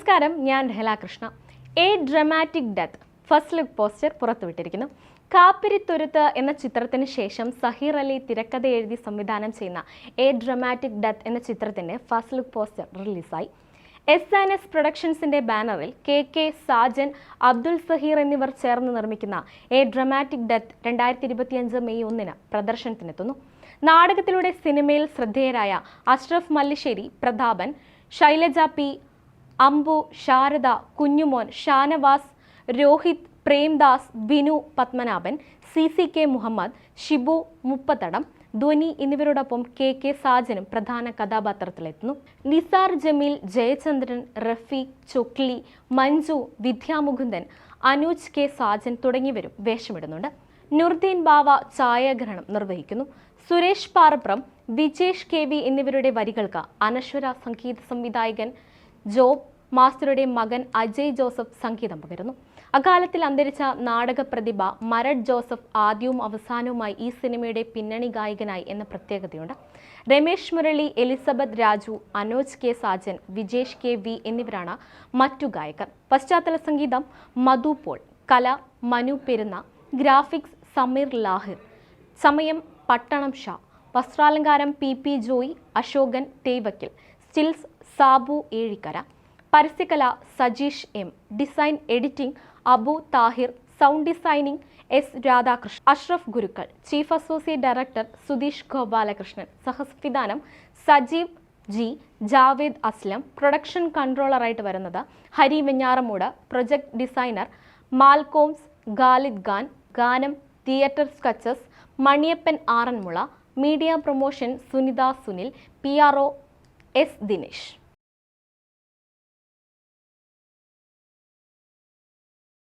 നമസ്കാരം ഞാൻ രഹലാകൃഷ്ണ a dramatic death first look poster പുറത്തുവിട്ടിരിക്കുന്നു. കാപ്പിരിത്തുരുത്ത് എന്ന ചിത്രത്തിന് ശേഷം സഹീർ അലി തിരക്കഥ എഴുതി സംവിധാനം ചെയ്യുന്ന എ ഡ്രമാറ്റിക് ഡെത്ത് എന്ന ചിത്രത്തിന്റെ ഫസ്റ്റ് ലുക്ക് പോസ്റ്റർ റിലീസായി. എസ് ആൻ എസ് പ്രൊഡക്ഷൻസിന്റെ ബാനറിൽ കെ കെ സാജൻ അബ്ദുൽ സഹീർ എന്നിവർ ചേർന്ന് നിർമ്മിക്കുന്ന എ ഡ്രമാറ്റിക് ഡെത്ത് രണ്ടായിരത്തി ഇരുപത്തിയഞ്ച് മെയ് ഒന്നിന് പ്രദർശനത്തിനെത്തുന്നു. നാടകത്തിലൂടെ സിനിമയിൽ ശ്രദ്ധേയരായ Ashraf Mallissery Prathapan Shailaja P Ambu Sharada Kunjumon Shanavas Rohith Premdas Binu Padmanabhan C C K Muhammad Shibu Muppathadam Dhwani എന്നിവരോടൊപ്പം കെ കെ സാജനും പ്രധാന കഥാപാത്രത്തിലെത്തുന്നു. നിസാർ ജമീൽ ജയചന്ദ്രൻ റഫീഖ് ചൊക്ലി മഞ്ജു വിദ്യാമുകുന്ദൻ അനൂജ് കെ സാജൻ തുടങ്ങിയവരും വേഷമിടുന്നുണ്ട്. നുർദീൻ ബാവ ഛായാഗ്രഹണം നിർവഹിക്കുന്നു. സുരേഷ് പാറപ്രം വിജേഷ് കെ വി എന്നിവരുടെ വരികൾക്ക് അനശ്വര സംഗീത സംവിധായകൻ ജോബ് മാസ്റ്ററുടെ മകൻ അജയ് ജോസഫ് സംഗീതം പകരുന്നു. അക്കാലത്തിൽ അന്തരിച്ച നാടക പ്രതിഭ മരട് ജോസഫ് ആദ്യവും അവസാനവുമായി ഈ സിനിമയുടെ പിന്നണി ഗായകനായി എന്ന പ്രത്യേകതയുണ്ട്. Ramesh Murali Elizabeth Raju Anoj K Sajan Vijesh K V എന്നിവരാണ് മറ്റു ഗായകർ. പശ്ചാത്തല സംഗീതം മധു പോൾ കല മനു പെരുന്ന ഗ്രാഫിക്സ് സമീർ ലാഹിർ സമയം Pattanam Shah വസ്ത്രാലങ്കാരം P P Joy Ashokan Thevakkil stills Sabu Ezhikkara. പരസ്യകല Sajeesh M. Design editing Abu Thahir. Sound designing S Radhakrishnan. Ashraf Gurukkal. Chief associate director Sudheesh Gopalakrishnan സഹസ്വിധാനം Sajeev G. Javed Aslam. Production കൺട്രോളറായിട്ട് വരുന്നത് Hari Venjaramoodu. Project designer Malcolms Khalid Khan. ഗാനം theatre sketches Maniyappan Aranmula. Media promotion Sunitha Sunil. P R O S Dinesh.